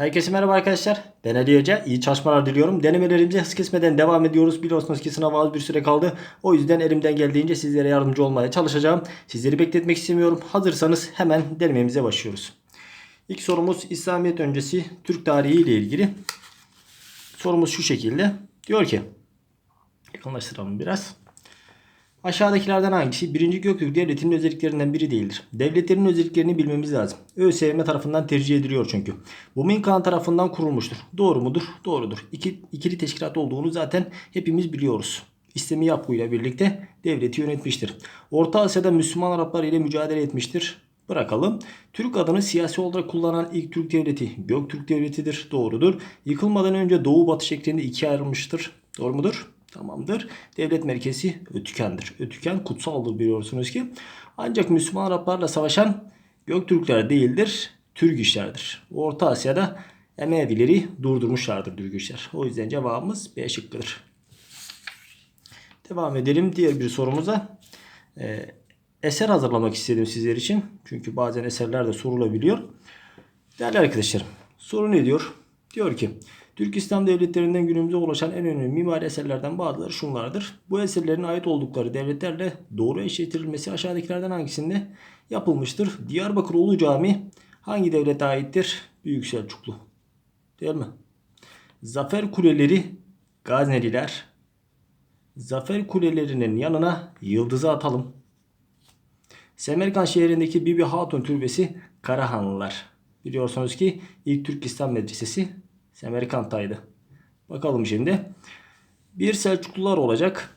Herkese merhaba arkadaşlar. Ben Ali Hoca. İyi çalışmalar diliyorum. Denemelerimize hız kesmeden devam ediyoruz. Biliyorsunuz ki sınava az bir süre kaldı. O yüzden elimden geldiğince sizlere yardımcı olmaya çalışacağım. Sizleri bekletmek istemiyorum. Hazırsanız hemen denememize başlıyoruz. İlk sorumuz İslamiyet öncesi Türk tarihi ile ilgili. Sorumuz şu şekilde. Diyor ki yakınlaştıralım biraz. Aşağıdakilerden hangisi 1. Göktürk Devleti'nin özelliklerinden biri değildir? Devletlerin özelliklerini bilmemiz lazım. ÖSYM tarafından tercih ediliyor çünkü. Bu Minkan tarafından kurulmuştur. Doğru mudur? Doğrudur. İki, ikili teşkilat olduğunu zaten hepimiz biliyoruz. İslami yapıyla birlikte devleti yönetmiştir. Orta Asya'da Müslüman Araplar ile mücadele etmiştir. Bırakalım. Türk adını siyasi olarak kullanan ilk Türk devleti Göktürk Devleti'dir. Doğrudur. Yıkılmadan önce Doğu Batı şeklinde ikiye ayrılmıştır. Doğru mudur? Tamamdır. Devlet merkezi Ötüken'dir. Ötüken kutsaldır biliyorsunuz ki. Ancak Müslüman Araplarla savaşan Göktürkler değildir. Türk işlerdir. Orta Asya'da Emevileri durdurmuşlardır Türk işler. O yüzden cevabımız B şıkkıdır. Devam edelim diğer bir sorumuza. Ee, eser hazırlamak istedim sizler için. Çünkü bazen eserler de sorulabiliyor. Değerli arkadaşlarım soru ne diyor? Diyor ki Türk İslam devletlerinden günümüze ulaşan en önemli mimari eserlerden bazıları şunlardır. Bu eserlerin ait oldukları devletlerle doğru eşleştirilmesi aşağıdakilerden hangisinde yapılmıştır? Diyarbakır Ulu Cami hangi devlete aittir? Büyük Selçuklu. Değil mi? Zafer Kuleleri Gazneliler. Zafer Kulelerinin yanına yıldızı atalım. Semerkant şehrindeki Bibi Hatun Türbesi Karahanlılar. Biliyorsunuz ki ilk Türk İslam Medresesi Semerkant'taydı. Bakalım şimdi. Bir Selçuklular olacak.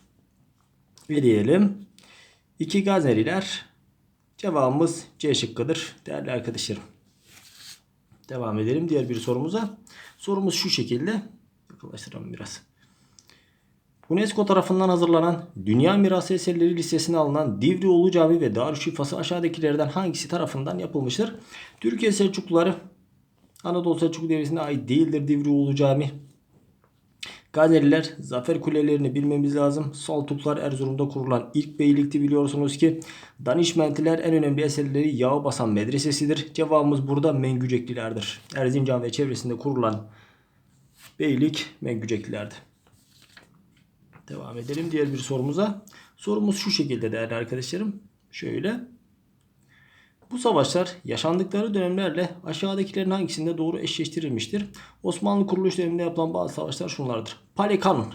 Ve diyelim. İki Gazneliler. Cevabımız C şıkkıdır değerli arkadaşlarım. Devam edelim diğer bir sorumuza. Sorumuz şu şekilde. Yaklaştıralım biraz. UNESCO tarafından hazırlanan Dünya Mirası Eserleri listesine alınan Divri Ulu Cami ve Darüşşifası aşağıdakilerden hangisi tarafından yapılmıştır? Türkiye Selçukluları Anadolu Selçuklu Devleti'ne ait değildir Divri Ulu Cami. Gazneliler zafer kulelerini bilmemiz lazım. Saltuklar Erzurum'da kurulan ilk beylikti biliyorsunuz ki. Danişmentliler en önemli eserleri Yağı Basan Medresesidir. Cevabımız burada Mengüceklilerdir. Erzincan ve çevresinde kurulan beylik Mengüceklilerdi. Devam edelim diğer bir sorumuza. Sorumuz şu şekilde değerli arkadaşlarım. Şöyle. Bu savaşlar yaşandıkları dönemlerle aşağıdakilerin hangisinde doğru eşleştirilmiştir? Osmanlı kuruluş döneminde yapılan bazı savaşlar şunlardır. Palekanun.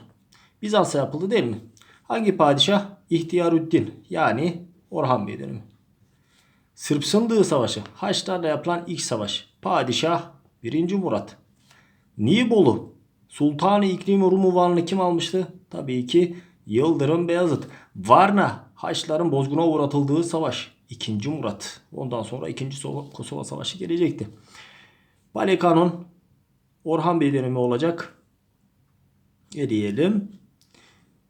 Bizans'a yapıldı değil mi? Hangi padişah? İhtiyarüddin yani Orhan Bey dönemi. Sırp Sındığı Savaşı. Haçlarla yapılan ilk savaş. Padişah 1. Murat. Nibolu. Sultanı İklim Rum unvanını kim almıştı? Tabii ki Yıldırım Beyazıt. Varna. Haçların bozguna uğratıldığı savaş. 2. Murat. Ondan sonra 2. Kosova Savaşı gelecekti. Balekanon Orhan Bey dönemi olacak. Ne diyelim?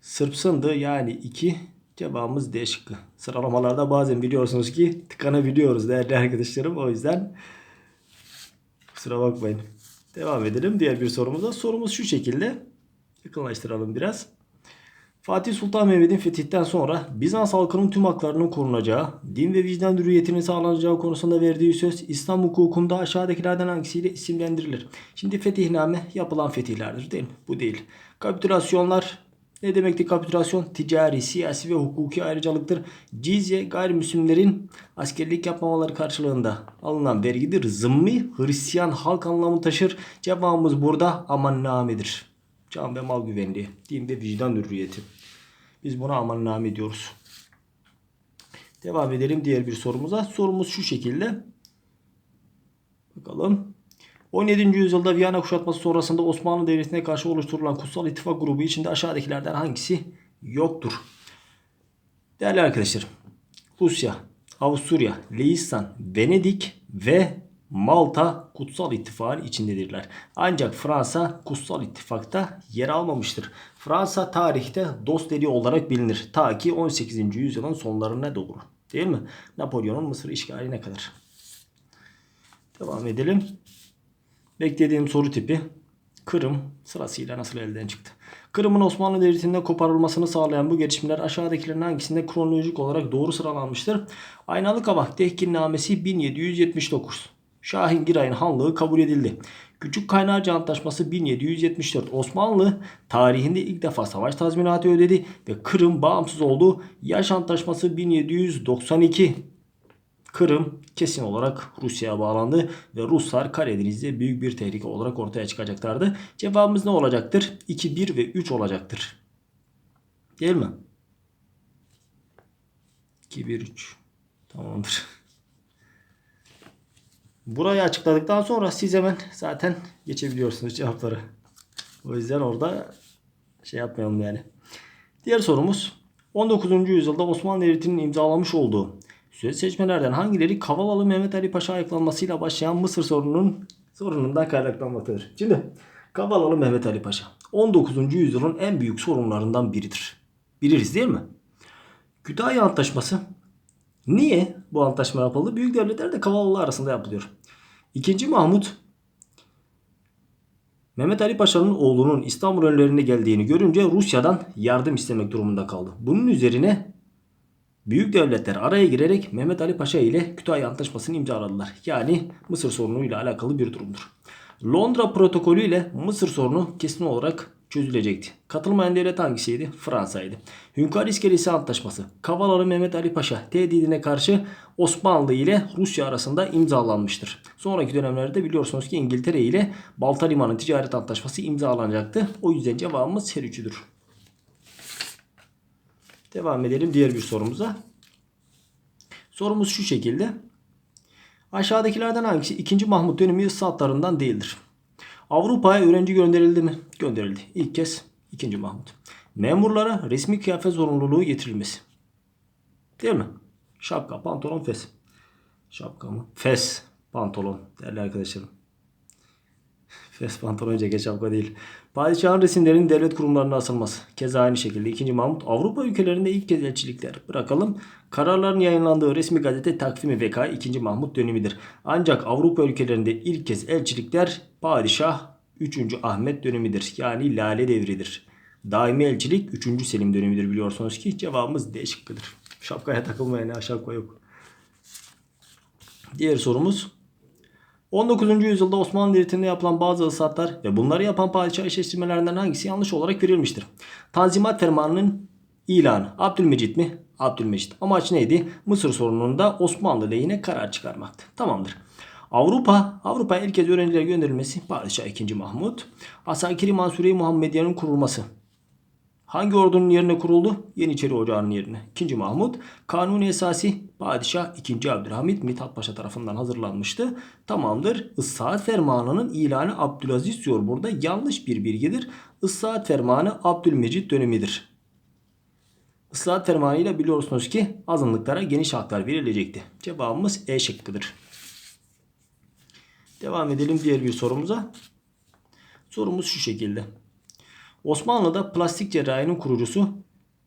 Sırp Sındı yani 2 cevabımız D şıkkı. Sıralamalarda bazen biliyorsunuz ki tıkanabiliyoruz değerli arkadaşlarım. O yüzden kusura bakmayın. Devam edelim diğer bir sorumuza. Sorumuz şu şekilde. Yakınlaştıralım biraz. Fatih Sultan Mehmet'in fetihten sonra Bizans halkının tüm haklarının korunacağı, din ve vicdan hürriyetinin sağlanacağı konusunda verdiği söz İslam hukukunda aşağıdakilerden hangisiyle isimlendirilir? Şimdi fetihname yapılan fetihlerdir değil mi? Bu değil. Kapitülasyonlar ne demekti kapitülasyon? Ticari, siyasi ve hukuki ayrıcalıktır. Cizye gayrimüslimlerin askerlik yapmamaları karşılığında alınan vergidir. Zımmi Hristiyan halk anlamı taşır. Cevabımız burada amannamedir. Can ve mal güvenliği, din ve vicdan hürriyeti. Biz buna amanname diyoruz. Devam edelim diğer bir sorumuza. Sorumuz şu şekilde. Bakalım. 17. yüzyılda Viyana kuşatması sonrasında Osmanlı Devleti'ne karşı oluşturulan Kutsal İttifak grubu içinde aşağıdakilerden hangisi yoktur? Değerli arkadaşlarım. Rusya, Avusturya, Leistan, Venedik ve Malta Kutsal İttifak'ın içindedirler. Ancak Fransa Kutsal İttifak'ta yer almamıştır. Fransa tarihte dost eli olarak bilinir. Ta ki 18. yüzyılın sonlarına doğru. Değil mi? Napolyon'un Mısır işgaline kadar. Devam edelim. Beklediğim soru tipi Kırım sırasıyla nasıl elden çıktı? Kırım'ın Osmanlı Devleti'nden koparılmasını sağlayan bu gelişmeler aşağıdakilerin hangisinde kronolojik olarak doğru sıralanmıştır? Aynalı Kavak Tehkinnamesi 1779. Şahin Giray'ın hanlığı kabul edildi. Küçük Kaynarca Antlaşması 1774 Osmanlı tarihinde ilk defa savaş tazminatı ödedi ve Kırım bağımsız oldu. Yaş Antlaşması 1792 Kırım kesin olarak Rusya'ya bağlandı ve Ruslar Karadeniz'de büyük bir tehlike olarak ortaya çıkacaklardı. Cevabımız ne olacaktır? 2, 1 ve 3 olacaktır. Değil mi? 2, 1, 3. Tamamdır. Burayı açıkladıktan sonra siz hemen zaten geçebiliyorsunuz cevapları. O yüzden orada şey yapmayalım yani. Diğer sorumuz 19. yüzyılda Osmanlı Devleti'nin imzalamış olduğu Süreç seçmelerden hangileri Kavalalı Mehmet Ali Paşa ayaklanmasıyla başlayan Mısır sorununun sorunundan kaynaklanmaktadır? Şimdi Kavalalı Mehmet Ali Paşa 19. yüzyılın en büyük sorunlarından biridir. Biliriz değil mi? Kütahya Antlaşması Niye bu antlaşma yapıldı? Büyük devletler de Kavalalı arasında yapılıyor. İkinci Mahmut Mehmet Ali Paşa'nın oğlunun İstanbul önlerine geldiğini görünce Rusya'dan yardım istemek durumunda kaldı. Bunun üzerine büyük devletler araya girerek Mehmet Ali Paşa ile Kütahya Antlaşması'nı imzaladılar. Yani Mısır sorunuyla alakalı bir durumdur. Londra protokolü ile Mısır sorunu kesin olarak çözülecekti. Katılmayan devlet hangisiydi? Fransa'ydı. Hünkar İskelesi Antlaşması Kavalalı Mehmet Ali Paşa tehdidine karşı Osmanlı ile Rusya arasında imzalanmıştır. Sonraki dönemlerde biliyorsunuz ki İngiltere ile Balta Limanı Ticaret Antlaşması imzalanacaktı. O yüzden cevabımız her üçüdür. Devam edelim diğer bir sorumuza. Sorumuz şu şekilde. Aşağıdakilerden hangisi 2. Mahmut dönemi ıslahatlarından değildir? Avrupa'ya öğrenci gönderildi mi? Gönderildi. İlk kez 2. Mahmut. Memurlara resmi kıyafet zorunluluğu getirilmesi. Değil mi? Şapka, pantolon, fes. Şapka mı? Fes, pantolon değerli arkadaşlarım. Fes pantolon ceket şapka değil. Padişahın resimlerinin devlet kurumlarına asılması. Keza aynı şekilde 2. Mahmut Avrupa ülkelerinde ilk kez elçilikler bırakalım. Kararların yayınlandığı resmi gazete takvimi veka 2. Mahmut dönemidir. Ancak Avrupa ülkelerinde ilk kez elçilikler Padişah 3. Ahmet dönemidir. Yani Lale devridir. Daimi elçilik 3. Selim dönemidir biliyorsunuz ki cevabımız D şıkkıdır. Şapkaya takılmayın ha şapka yok. Diğer sorumuz 19. yüzyılda Osmanlı Devleti'nde yapılan bazı ıslahatlar ve bunları yapan padişah eşleştirmelerinden hangisi yanlış olarak verilmiştir? Tanzimat Fermanı'nın ilanı. Abdülmecit mi? Abdülmecit. Amaç neydi? Mısır sorununda Osmanlı lehine karar çıkarmaktı. Tamamdır. Avrupa, Avrupa'ya ilk kez öğrenciler gönderilmesi Padişah 2. Mahmut. Asakiri Mansuriye Muhammediye'nin kurulması. Hangi ordunun yerine kuruldu? Yeniçeri Ocağı'nın yerine. 2. Mahmut. Kanuni Esası Padişah 2. Abdülhamit Mithat Paşa tarafından hazırlanmıştı. Tamamdır. Issaat Fermanı'nın ilanı Abdülaziz diyor burada. Yanlış bir bilgidir. Issaat Fermanı Abdülmecit dönemidir. Islahat Fermanı ile biliyorsunuz ki azınlıklara geniş haklar verilecekti. Cevabımız E şıkkıdır. Devam edelim diğer bir sorumuza. Sorumuz şu şekilde. Osmanlı'da plastik cerrahinin kurucusu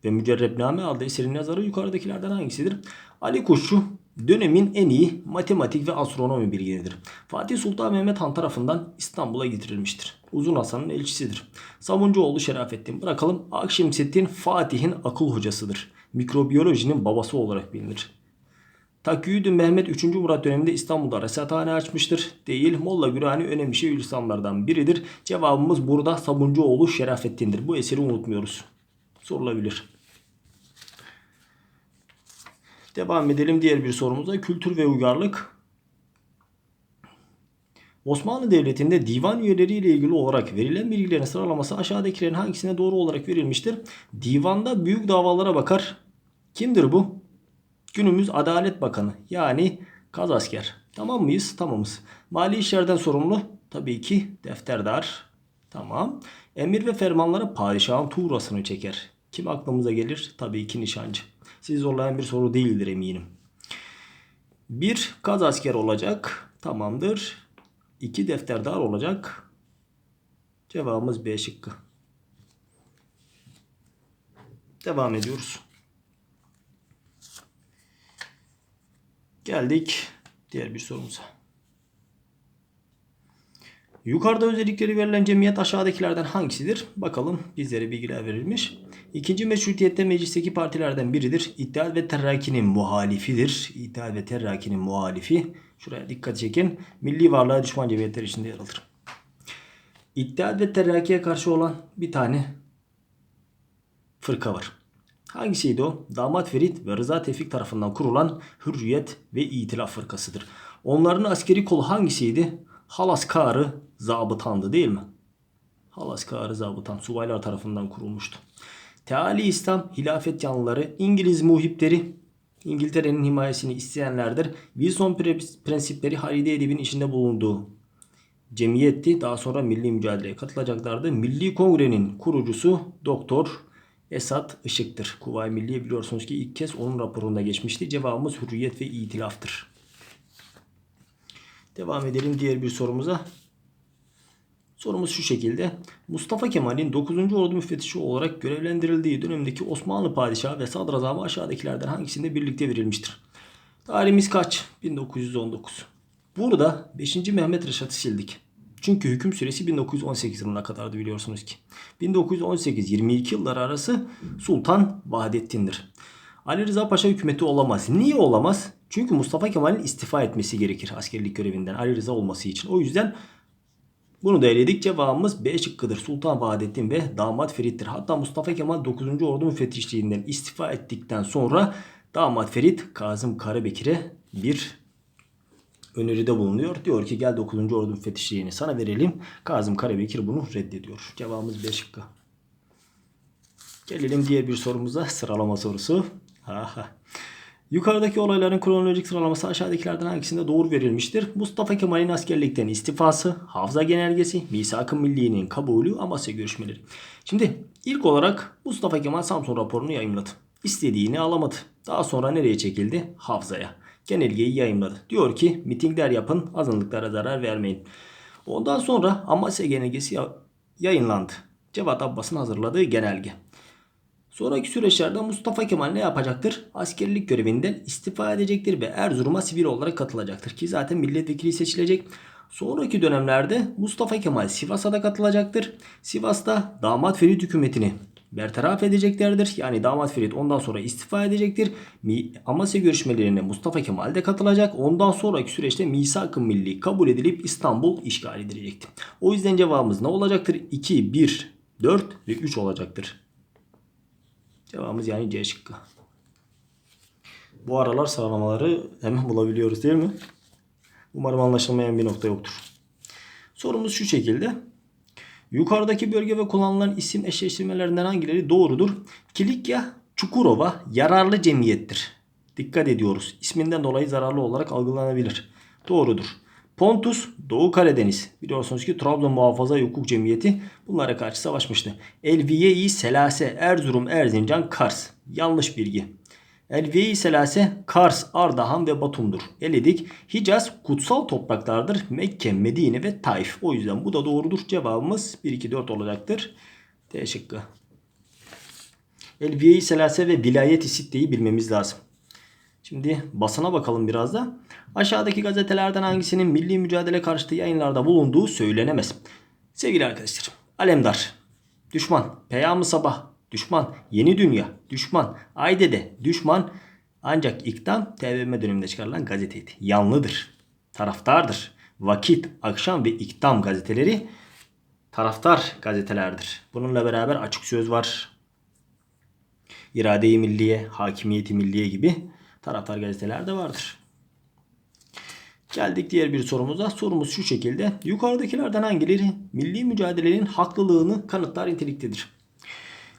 ve Mücerrebname adlı eserin yazarı yukarıdakilerden hangisidir? Ali Kuşçu dönemin en iyi matematik ve astronomi bilginidir. Fatih Sultan Mehmet Han tarafından İstanbul'a getirilmiştir. Uzun Hasan'ın elçisidir. Savuncuoğlu Şerafettin bırakalım. Akşemseddin Fatih'in akıl hocasıdır. Mikrobiyolojinin babası olarak bilinir. Takiyüdü Mehmet 3. Murat döneminde İstanbul'da resathane açmıştır. Değil Molla Gürani önemli Şeyhülislamlardan biridir. Cevabımız burada Sabuncuoğlu Şerafettin'dir. Bu eseri unutmuyoruz. Sorulabilir. Devam edelim diğer bir sorumuza. Kültür ve uygarlık. Osmanlı Devleti'nde divan üyeleri ile ilgili olarak verilen bilgilerin sıralaması aşağıdakilerin hangisine doğru olarak verilmiştir? Divanda büyük davalara bakar. Kimdir bu? Günümüz Adalet Bakanı yani Kazasker. Tamam mıyız? Tamamız. Mali işlerden sorumlu tabii ki defterdar. Tamam. Emir ve fermanları padişahın tuğrasını çeker. Kim aklımıza gelir? Tabii ki nişancı. Sizi zorlayan bir soru değildir eminim. Bir kaz asker olacak. Tamamdır. İki defterdar olacak. Cevabımız B şıkkı. Devam ediyoruz. Geldik diğer bir sorumuza. Yukarıda özellikleri verilen cemiyet aşağıdakilerden hangisidir? Bakalım bizlere bilgiler verilmiş. İkinci meşrutiyette meclisteki partilerden biridir. İttihat ve Terraki'nin muhalifidir. İttihat ve Terraki'nin muhalifi. Şuraya dikkat çekin. Milli varlığa düşman cemiyetler içinde yer alır. İttihat ve Terakki'ye karşı olan bir tane fırka var. Hangisiydi o? Damat Ferit ve Rıza Tevfik tarafından kurulan Hürriyet ve İtilaf Fırkasıdır. Onların askeri kolu hangisiydi? Halaskarı Zabıtan'dı değil mi? Halaskarı Zabıtan subaylar tarafından kurulmuştu. Teali İslam hilafet yanlıları İngiliz muhipleri İngiltere'nin himayesini isteyenlerdir. Wilson pre- prensipleri Halide Edip'in içinde bulunduğu cemiyetti. Daha sonra milli mücadeleye katılacaklardı. Milli Kongre'nin kurucusu Doktor Esat Işık'tır. Kuvayi Milliye biliyorsunuz ki ilk kez onun raporunda geçmişti. Cevabımız hürriyet ve itilaftır. Devam edelim diğer bir sorumuza. Sorumuz şu şekilde. Mustafa Kemal'in 9. Ordu müfettişi olarak görevlendirildiği dönemdeki Osmanlı padişahı ve sadrazamı aşağıdakilerden hangisinde birlikte verilmiştir? Tarihimiz kaç? 1919. Burada 5. Mehmet Reşat'ı sildik. Çünkü hüküm süresi 1918 yılına kadardı biliyorsunuz ki. 1918-22 yılları arası Sultan Vahdettin'dir. Ali Rıza Paşa hükümeti olamaz. Niye olamaz? Çünkü Mustafa Kemal'in istifa etmesi gerekir askerlik görevinden Ali Rıza olması için. O yüzden bunu da eledik. Cevabımız B şıkkıdır. Sultan Vahdettin ve damat Ferit'tir. Hatta Mustafa Kemal 9. Ordu müfettişliğinden istifa ettikten sonra damat Ferit Kazım Karabekir'e bir öneride bulunuyor. Diyor ki gel 9. Ordu müfettişliğini sana verelim. Kazım Karabekir bunu reddediyor. Cevabımız B şıkkı. Gelelim diğer bir sorumuza. Sıralama sorusu. Aha. Yukarıdaki olayların kronolojik sıralaması aşağıdakilerden hangisinde doğru verilmiştir? Mustafa Kemal'in askerlikten istifası, Hafıza Genelgesi, Misak-ı Milliye'nin kabulü, Amasya görüşmeleri. Şimdi ilk olarak Mustafa Kemal Samsun raporunu yayımladı. İstediğini alamadı. Daha sonra nereye çekildi? Hafızaya. Genelgeyi yayımladı. Diyor ki mitingler yapın, azınlıklara zarar vermeyin. Ondan sonra Amasya Genelgesi ya- yayınlandı. Cevat Abbas'ın hazırladığı genelge. Sonraki süreçlerde Mustafa Kemal ne yapacaktır? Askerlik görevinden istifa edecektir ve Erzurum'a sivil olarak katılacaktır ki zaten milletvekili seçilecek. Sonraki dönemlerde Mustafa Kemal Sivas'a da katılacaktır. Sivas'ta damat Ferit hükümetini bertaraf edeceklerdir. Yani damat Ferit ondan sonra istifa edecektir. Amasya görüşmelerine Mustafa Kemal de katılacak. Ondan sonraki süreçte Misak-ı Milli kabul edilip İstanbul işgal edilecektir. O yüzden cevabımız ne olacaktır? 2, 1, 4 ve 3 olacaktır. Cevabımız yani C şıkkı. Bu aralar sıralamaları hemen bulabiliyoruz değil mi? Umarım anlaşılmayan bir nokta yoktur. Sorumuz şu şekilde. Yukarıdaki bölge ve kullanılan isim eşleştirmelerinden hangileri doğrudur? Kilikya Çukurova yararlı cemiyettir. Dikkat ediyoruz. İsminden dolayı zararlı olarak algılanabilir. Doğrudur. Pontus Doğu Karadeniz. Biliyorsunuz ki Trabzon Muhafaza Hukuk Cemiyeti bunlara karşı savaşmıştı. Elviye-i Selase Erzurum Erzincan Kars. Yanlış bilgi. Elviye-i Selase Kars, Ardahan ve Batum'dur. Eledik. Hicaz kutsal topraklardır. Mekke, Medine ve Taif. O yüzden bu da doğrudur. Cevabımız 1, 2, 4 olacaktır. D şıkkı. Elviye-i Selase ve Vilayet-i Sitte'yi bilmemiz lazım. Şimdi basına bakalım biraz da. Aşağıdaki gazetelerden hangisinin milli mücadele karşıtı yayınlarda bulunduğu söylenemez. Sevgili arkadaşlar. Alemdar. Düşman. Peyam-ı Sabah. Düşman. Yeni Dünya. Düşman. Aydede. Düşman. Ancak İktam TBMM döneminde çıkarılan gazeteydi. Yanlıdır. Taraftardır. Vakit, Akşam ve İktam gazeteleri taraftar gazetelerdir. Bununla beraber Açık Söz var. İrade-i Milliye, Hakimiyeti Milliye gibi taraftar gazeteler de vardır. Geldik diğer bir sorumuza. Sorumuz şu şekilde. Yukarıdakilerden hangileri milli mücadelenin haklılığını kanıtlar niteliktedir?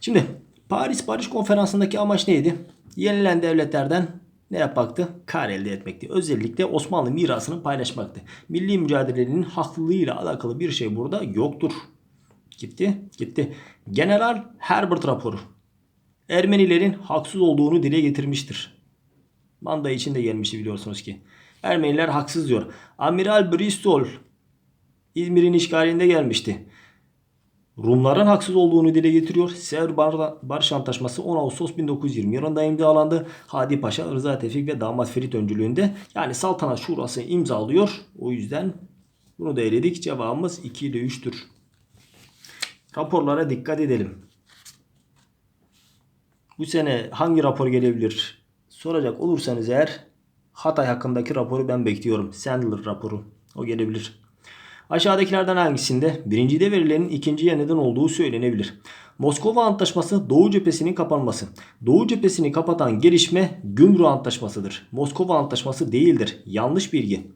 Şimdi Paris Barış Konferansı'ndaki amaç neydi? Yenilen devletlerden ne yapmaktı? Kar elde etmekti. Özellikle Osmanlı mirasını paylaşmaktı. Milli mücadelenin haklılığıyla alakalı bir şey burada yoktur. Gitti, gitti. General Herbert raporu. Ermenilerin haksız olduğunu dile getirmiştir. Manda için de gelmişti biliyorsunuz ki. Ermeniler haksız diyor. Amiral Bristol İzmir'in işgalinde gelmişti. Rumların haksız olduğunu dile getiriyor. Sevr Bar- Barış Antlaşması 10 Ağustos 1920 yılında imzalandı. Hadi Paşa, Rıza Tevfik ve Damat Ferit öncülüğünde. Yani Saltanat Şurası imzalıyor. O yüzden bunu da eledik. Cevabımız 2 ile 3'tür. Raporlara dikkat edelim. Bu sene hangi rapor gelebilir soracak olursanız eğer Hatay hakkındaki raporu ben bekliyorum. Sandler raporu. O gelebilir. Aşağıdakilerden hangisinde birincide verilenin ikinciye neden olduğu söylenebilir? Moskova Antlaşması Doğu cephesinin kapanması. Doğu cephesini kapatan gelişme Gümrük Antlaşması'dır. Moskova Antlaşması değildir. Yanlış bilgi.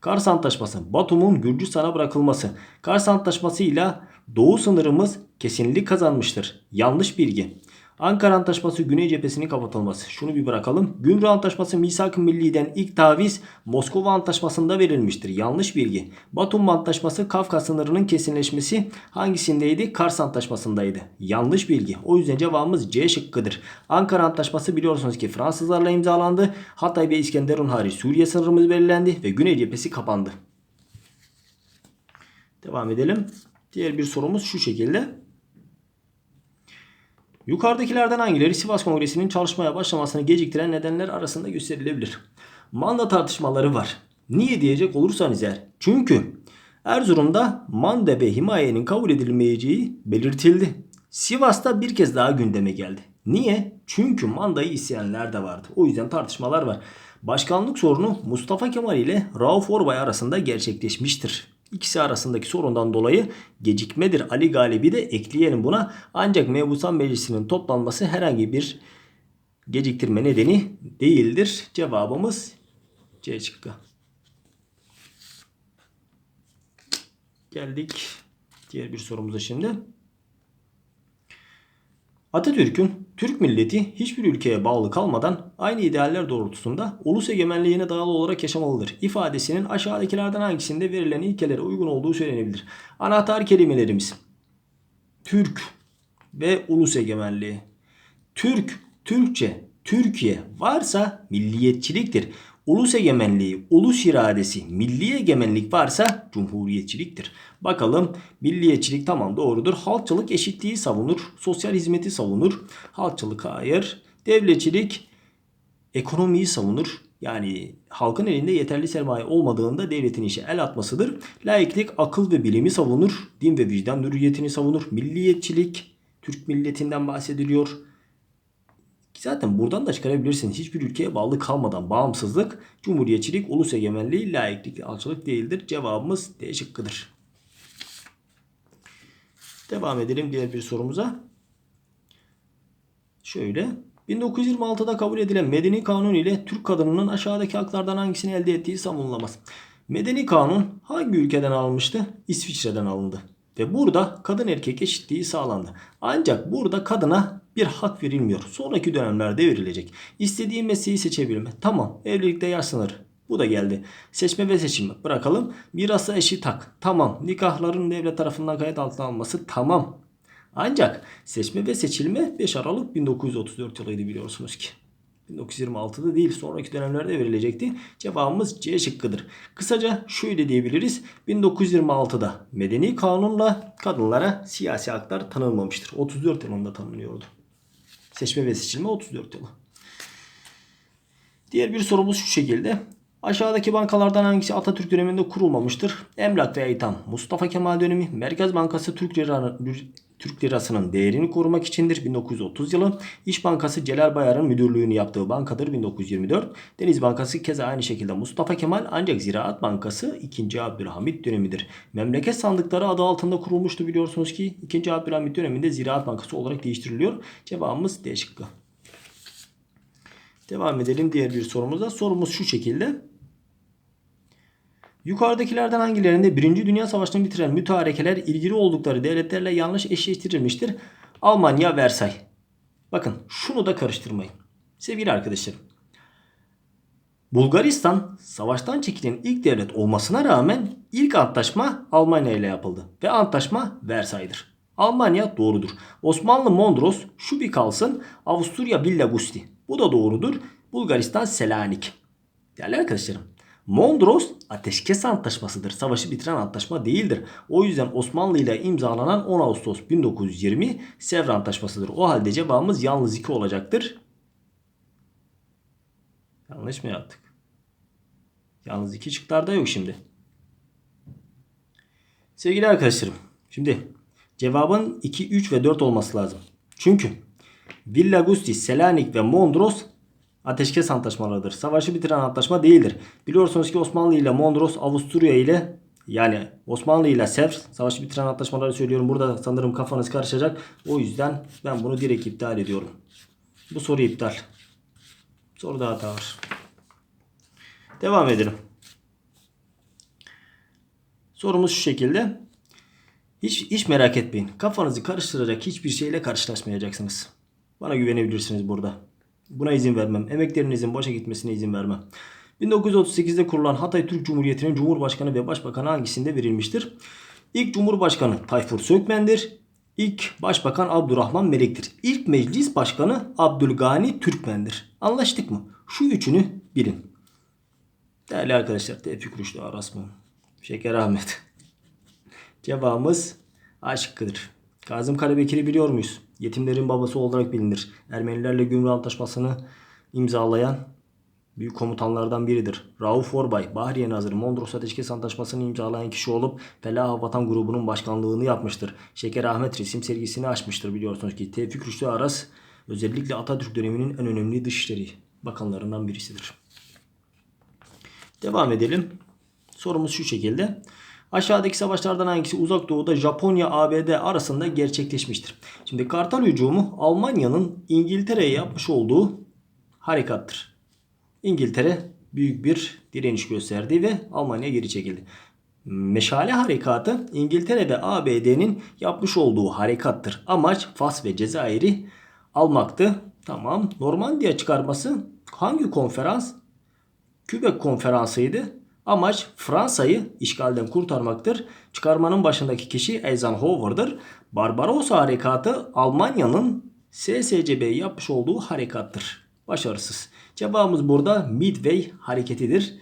Kars Antlaşması Batum'un Gürcistan'a bırakılması. Kars Antlaşması ile Doğu sınırımız kesinlik kazanmıştır. Yanlış bilgi. Ankara Antlaşması Güney cephesinin kapatılması. Şunu bir bırakalım. Gümrük Antlaşması Misak-ı Milli'den ilk taviz Moskova Antlaşması'nda verilmiştir. Yanlış bilgi. Batum Antlaşması Kafkas sınırının kesinleşmesi hangisindeydi? Kars Antlaşması'ndaydı. Yanlış bilgi. O yüzden cevabımız C şıkkıdır. Ankara Antlaşması biliyorsunuz ki Fransızlarla imzalandı. Hatay ve İskenderun hariç Suriye sınırımız belirlendi ve Güney cephesi kapandı. Devam edelim. Diğer bir sorumuz şu şekilde. Yukarıdakilerden hangileri Sivas Kongresi'nin çalışmaya başlamasını geciktiren nedenler arasında gösterilebilir? Manda tartışmaları var. Niye diyecek olursanız eğer. Çünkü Erzurum'da manda ve himayenin kabul edilmeyeceği belirtildi. Sivas'ta bir kez daha gündeme geldi. Niye? Çünkü mandayı isteyenler de vardı. O yüzden tartışmalar var. Başkanlık sorunu Mustafa Kemal ile Rauf Orbay arasında gerçekleşmiştir. İkisi arasındaki sorundan dolayı gecikmedir. Ali Galibi de ekleyelim buna. Ancak Mebusan Meclisi'nin toplanması herhangi bir geciktirme nedeni değildir. Cevabımız C şıkkı. Geldik diğer bir sorumuza şimdi. Atatürk'ün Türk milleti hiçbir ülkeye bağlı kalmadan aynı idealler doğrultusunda ulus egemenliğine dayalı olarak yaşamalıdır. İfadesinin aşağıdakilerden hangisinde verilen ilkelere uygun olduğu söylenebilir. Anahtar kelimelerimiz Türk ve ulus egemenliği. Türk, Türkçe, Türkiye varsa milliyetçiliktir. Ulus egemenliği, ulus iradesi, milli egemenlik varsa cumhuriyetçiliktir. Bakalım milliyetçilik tamam doğrudur. Halkçılık eşitliği savunur. Sosyal hizmeti savunur. Halkçılık hayır. Devletçilik ekonomiyi savunur. Yani halkın elinde yeterli sermaye olmadığında devletin işe el atmasıdır. Laiklik akıl ve bilimi savunur. Din ve vicdan hürriyetini savunur. Milliyetçilik Türk milletinden bahsediliyor. Zaten buradan da çıkarabilirsiniz. Hiçbir ülkeye bağlı kalmadan bağımsızlık, cumhuriyetçilik, ulus egemenliği, laiklik, alçılık değildir. Cevabımız D şıkkıdır. Devam edelim diğer bir sorumuza. Şöyle. 1926'da kabul edilen Medeni Kanun ile Türk kadınının aşağıdaki haklardan hangisini elde ettiği savunulamaz. Medeni Kanun hangi ülkeden alınmıştı? İsviçre'den alındı. Ve burada kadın erkek eşitliği sağlandı. Ancak burada kadına bir hak verilmiyor. Sonraki dönemlerde verilecek. İstediği mesleği seçebilme. Tamam evlilikte yaş sınırı. Bu da geldi. Seçme ve seçilme. Bırakalım. Mirasa eşit hak. Tamam. Nikahların devlet tarafından kayıt altına alınması. Tamam. Ancak seçme ve seçilme 5 Aralık 1934 yılıydı biliyorsunuz ki. 1926'da değil sonraki dönemlerde verilecekti. Cevabımız C şıkkıdır. Kısaca şöyle diyebiliriz. 1926'da medeni kanunla kadınlara siyasi haklar tanınmamıştır. 34 yılında tanınıyordu. Seçme ve seçilme 34 yılı. Diğer bir sorumuz şu şekilde. Aşağıdaki bankalardan hangisi Atatürk döneminde kurulmamıştır? Emlak ve İtham Mustafa Kemal dönemi Merkez Bankası Türk Lira, Türk lirasının değerini korumak içindir 1930 yılı. İş Bankası Celal Bayar'ın müdürlüğünü yaptığı bankadır 1924. Deniz Bankası keza aynı şekilde Mustafa Kemal ancak Ziraat Bankası 2. Abdülhamit dönemidir. Memleket sandıkları adı altında kurulmuştu biliyorsunuz ki 2. Abdülhamit döneminde Ziraat Bankası olarak değiştiriliyor. Cevabımız D şıkkı. Devam edelim diğer bir sorumuza. Sorumuz şu şekilde. Yukarıdakilerden hangilerinde 1. Dünya Savaşı'nı bitiren mütarekeler ilgili oldukları devletlerle yanlış eşleştirilmiştir? Almanya, Versay. Bakın şunu da karıştırmayın. Sevgili arkadaşlarım. Bulgaristan savaştan çekilen ilk devlet olmasına rağmen ilk antlaşma Almanya ile yapıldı. Ve antlaşma Versay'dır. Almanya doğrudur. Osmanlı Mondros şu bir kalsın Avusturya Villa Gusti. Bu da doğrudur. Bulgaristan Selanik. Değerli arkadaşlarım Mondros ateşkes antlaşmasıdır. Savaşı bitiren antlaşma değildir. O yüzden Osmanlı ile imzalanan 10 Ağustos 1920 Sevr Antlaşmasıdır. O halde cevabımız yalnız 2 olacaktır. Yanlış mı yaptık? Yalnız 2 şıklarda yok şimdi. Sevgili arkadaşlarım. Şimdi cevabın 2, 3 ve 4 olması lazım. Çünkü Villa Gusti, Selanik ve Mondros ateşkes antlaşmalarıdır. Savaşı bitiren antlaşma değildir. Biliyorsunuz ki Osmanlı ile Mondros Avusturya ile yani Osmanlı ile Sevr savaşı bitiren antlaşmaları söylüyorum. Burada sanırım kafanız karışacak. O yüzden ben bunu direkt iptal ediyorum. Bu soru iptal. Soruda hata var. Devam edelim. Sorumuz şu şekilde. Hiç, hiç merak etmeyin. Kafanızı karıştıracak hiçbir şeyle karşılaşmayacaksınız. Bana güvenebilirsiniz burada. Buna izin vermem. Emeklerinizin boşa gitmesine izin vermem. 1938'de kurulan Hatay Türk Cumhuriyeti'nin Cumhurbaşkanı ve Başbakanı hangisinde verilmiştir? İlk Cumhurbaşkanı Tayfur Sökmen'dir. İlk Başbakan Abdurrahman Melek'tir. İlk Meclis Başkanı Abdülgani Türkmen'dir. Anlaştık mı? Şu üçünü bilin. Değerli arkadaşlar Tevfik Rüştü Aras mı? Şeker Ahmet. Cevabımız A şıkkıdır. Kazım Karabekir'i biliyor muyuz? Yetimlerin babası olarak bilinir. Ermenilerle Gümrük Antlaşması'nı imzalayan büyük komutanlardan biridir. Rauf Orbay, Bahriye Nazırı Mondros Ateşkes Antlaşması'nı imzalayan kişi olup Felah Vatan grubunun başkanlığını yapmıştır. Şeker Ahmet resim sergisini açmıştır biliyorsunuz ki. Tevfik Rüştü Aras özellikle Atatürk döneminin en önemli dışişleri bakanlarından birisidir. Devam edelim. Sorumuz şu şekilde. Aşağıdaki savaşlardan hangisi uzak doğuda Japonya ABD arasında gerçekleşmiştir? Şimdi Kartal hücumu Almanya'nın İngiltere'ye yapmış olduğu harekattır. İngiltere büyük bir direniş gösterdi ve Almanya geri çekildi. Meşale harekatı İngiltere ve ABD'nin yapmış olduğu harekattır. Amaç Fas ve Cezayir'i almaktı. Tamam. Normandiya çıkarması hangi konferans? Kübek konferansıydı. Amaç Fransa'yı işgalden kurtarmaktır. Çıkarmanın başındaki kişi Eisenhower'dır. Barbarossa harekatı Almanya'nın SSCB yapmış olduğu harekattır. Başarısız. Cevabımız burada Midway hareketidir.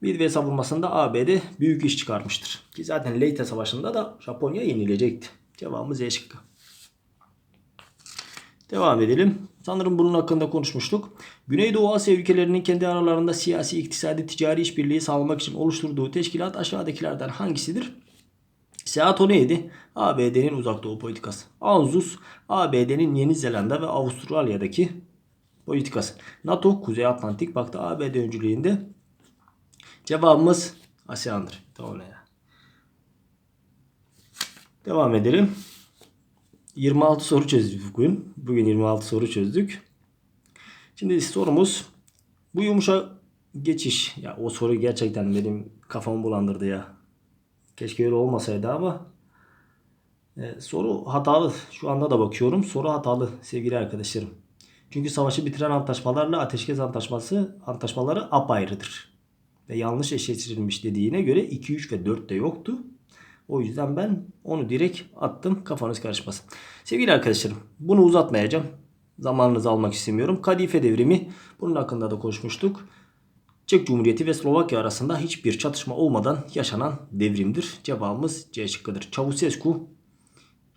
Midway savunmasında ABD büyük iş çıkarmıştır. Ki zaten Leyte Savaşı'nda da Japonya yenilecekti. Cevabımız E şıkkı. Devam edelim. Sanırım bunun hakkında konuşmuştuk. Güneydoğu Asya ülkelerinin kendi aralarında siyasi, iktisadi, ticari işbirliği sağlamak için oluşturduğu teşkilat aşağıdakilerden hangisidir? SEATO neydi? ABD'nin uzak doğu politikası. AUKUS, ABD'nin Yeni Zelanda ve Avustralya'daki politikası. NATO, Kuzey Atlantik Paktı ABD öncülüğünde. Cevabımız ASEAN'dır. Tamam ya. Devam edelim. 26 soru çözdük bugün. Bugün 26 soru çözdük. Şimdi sorumuz bu yumuşak geçiş. Ya o soru gerçekten benim kafamı bulandırdı ya. Keşke öyle olmasaydı ama e, soru hatalı. Şu anda da bakıyorum. Soru hatalı sevgili arkadaşlarım. Çünkü savaşı bitiren antlaşmalarla ateşkes antlaşması antlaşmaları apayrıdır. Ve yanlış eşleştirilmiş dediğine göre 2, 3 ve 4 de yoktu. O yüzden ben onu direkt attım. Kafanız karışmasın. Sevgili arkadaşlarım bunu uzatmayacağım. Zamanınızı almak istemiyorum. Kadife devrimi bunun hakkında da konuşmuştuk. Çek Cumhuriyeti ve Slovakya arasında hiçbir çatışma olmadan yaşanan devrimdir. Cevabımız C şıkkıdır. Çavuşescu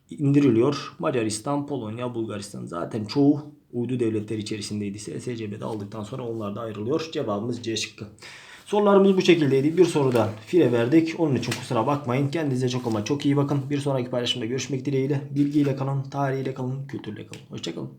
indiriliyor. Macaristan, Polonya, Bulgaristan zaten çoğu uydu devletleri içerisindeydi. SSCB'de aldıktan sonra onlar da ayrılıyor. Cevabımız C şıkkı. Sorularımız bu şekildeydi. Bir sorudan file verdik. Onun için kusura bakmayın. Kendinize çok ama çok iyi bakın. Bir sonraki paylaşımda görüşmek dileğiyle. Bilgiyle kalın, tarihiyle kalın, kültürle kalın. Hoşçakalın.